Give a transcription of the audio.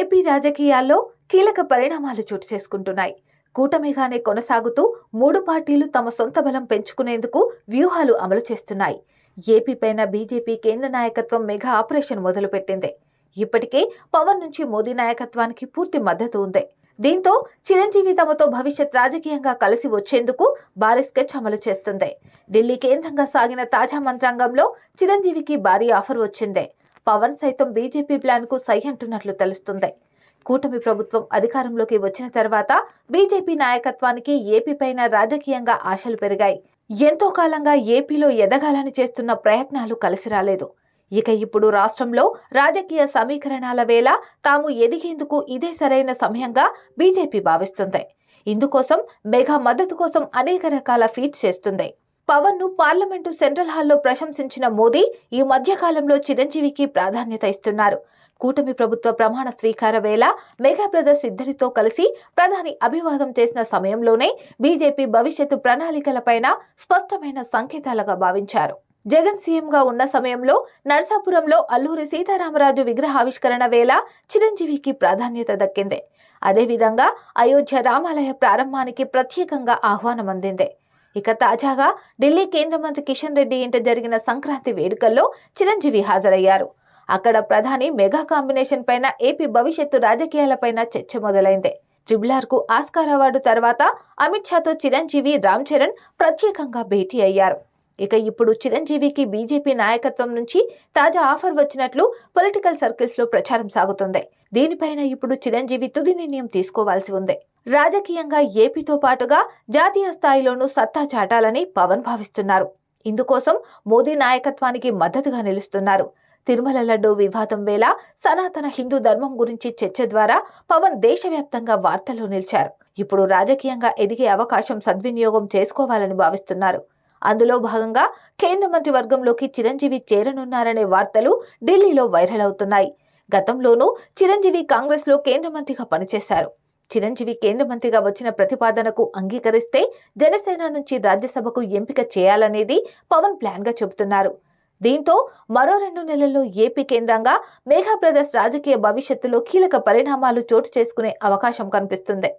AP రాజకీయాల్లో కీలక పరిణామాలు చోటు చేసుకుంటున్నాయి. కూటమిగానే కొనసాగుతూ మూడు పార్టీలు తమ సొంత బలం పెంచుకునేందుకు వ్యూహాలు అమలు చేస్తున్నాయి. ఏపీ పైన బీజేపీ కేంద్ర నాయకత్వం మెగా ఆపరేషన్ మొదలుపెట్టింది. ఇప్పటికే పవన్ నుంచి మోదీ నాయకత్వానికి పూర్తి మద్దతు ఉంది. దీంతో చిరంజీవి తమతో భవిష్యత్ రాజకీయంగా కలిసి వచ్చేందుకు భారీ స్కెచ్ అమలు చేస్తుంది. ఢిల్లీ కేంద్రంగా సాగిన తాజా మంత్రాంగంలో చిరంజీవికి భారీ ఆఫర్ వచ్చింది. పవన్ సైతం బీజేపీ ప్లాన్కు సై అంటున్నట్లు తెలుస్తుంది. కూటమి ప్రభుత్వం అధికారంలోకి వచ్చిన తర్వాత బీజేపీ నాయకత్వానికి ఏపీ పైన రాజకీయంగా ఆశలు పెరిగాయి. ఎంతో కాలంగా ఏపీలో ఎదగాలని చేస్తున్న ప్రయత్నాలు కలిసి రాలేదు. ఇక ఇప్పుడు రాష్ట్రంలో రాజకీయ సమీకరణాల వేళ తాము ఎదిగేందుకు ఇదే సరైన సమయంగా బీజేపీ భావిస్తుంది. ఇందుకోసం మెగా మద్దతు కోసం అనేక రకాల ఫీట్ చేస్తుంది. పవన్ను పార్లమెంటు సెంట్రల్ హాల్లో ప్రశంసించిన మోదీ ఈ మధ్యకాలంలో చిరంజీవికి ప్రాధాన్యత ఇస్తున్నారు. కూటమి ప్రభుత్వ ప్రమాణ స్వీకార వేళ మెగా బ్రదర్స్ ఇద్దరితో కలిసి ప్రధాని అభివాదం చేసిన సమయంలోనే బీజేపీ భవిష్యత్తు ప్రణాళికలపైన స్పష్టమైన సంకేతాలుగా భావించారు. జగన్ సీఎంగా ఉన్న సమయంలో నర్సాపురంలో అల్లూరి సీతారామరాజు విగ్రహావిష్కరణ వేళ చిరంజీవికి ప్రాధాన్యత దక్కింది. అదేవిధంగా అయోధ్య రామాలయ ప్రారంభానికి ప్రత్యేకంగా ఆహ్వానం అందింది. ఇక తాజాగా ఢిల్లీ కేంద్ర మంత్రి కిషన్ రెడ్డి ఇంట జరిగిన సంక్రాంతి వేడుకల్లో చిరంజీవి హాజరయ్యారు. అక్కడ ప్రధాని మెగా కాంబినేషన్ పైన ఏపీ భవిష్యత్తు రాజకీయాలపైన చర్చ మొదలైంది. ట్రిబులార్కు ఆస్కార్ అవార్డు తర్వాత అమిత్ షాతో చిరంజీవి రామ్ చరణ్ ప్రత్యేకంగా భేటీ అయ్యారు. ఇక ఇప్పుడు చిరంజీవికి బీజేపీ నాయకత్వం నుంచి తాజా ఆఫర్ వచ్చినట్లు పొలిటికల్ సర్కిల్స్లో ప్రచారం సాగుతుంది. దీనిపైన ఇప్పుడు చిరంజీవి తుది నిర్ణయం తీసుకోవాల్సి ఉంది. రాజకీయంగా ఏపీతో పాటుగా జాతీయ స్థాయిలోనూ సత్తా చాటాలని పవన్ భావిస్తున్నారు. ఇందుకోసం మోదీ నాయకత్వానికి మద్దతుగా నిలుస్తున్నారు. తిరుమల లడ్డూ వివాదం వేళ సనాతన హిందూ ధర్మం గురించి చర్చ ద్వారా పవన్ దేశవ్యాప్తంగా వార్తల్లో నిలిచారు. ఇప్పుడు రాజకీయంగా ఎదిగే అవకాశం సద్వినియోగం చేసుకోవాలని భావిస్తున్నారు. అందులో భాగంగా కేంద్ర మంత్రి వర్గంలోకి చిరంజీవి చేరనున్నారనే వార్తలు ఢిల్లీలో వైరల్ అవుతున్నాయి. గతంలోనూ చిరంజీవి కాంగ్రెస్లో కేంద్ర మంత్రిగా పనిచేశారు. చిరంజీవి కేంద్ర మంత్రిగా వచ్చిన ప్రతిపాదనకు అంగీకరిస్తే జనసేన నుంచి రాజ్యసభకు ఎంపిక చేయాలనేది పవన్ ప్లాన్గా చెబుతున్నారు. దీంతో మరో రెండు నెలల్లో ఏపీ కేంద్రంగా మేఘా బ్రదర్స్ రాజకీయ భవిష్యత్తులో కీలక పరిణామాలు చోటు చేసుకునే అవకాశం కనిపిస్తుంది.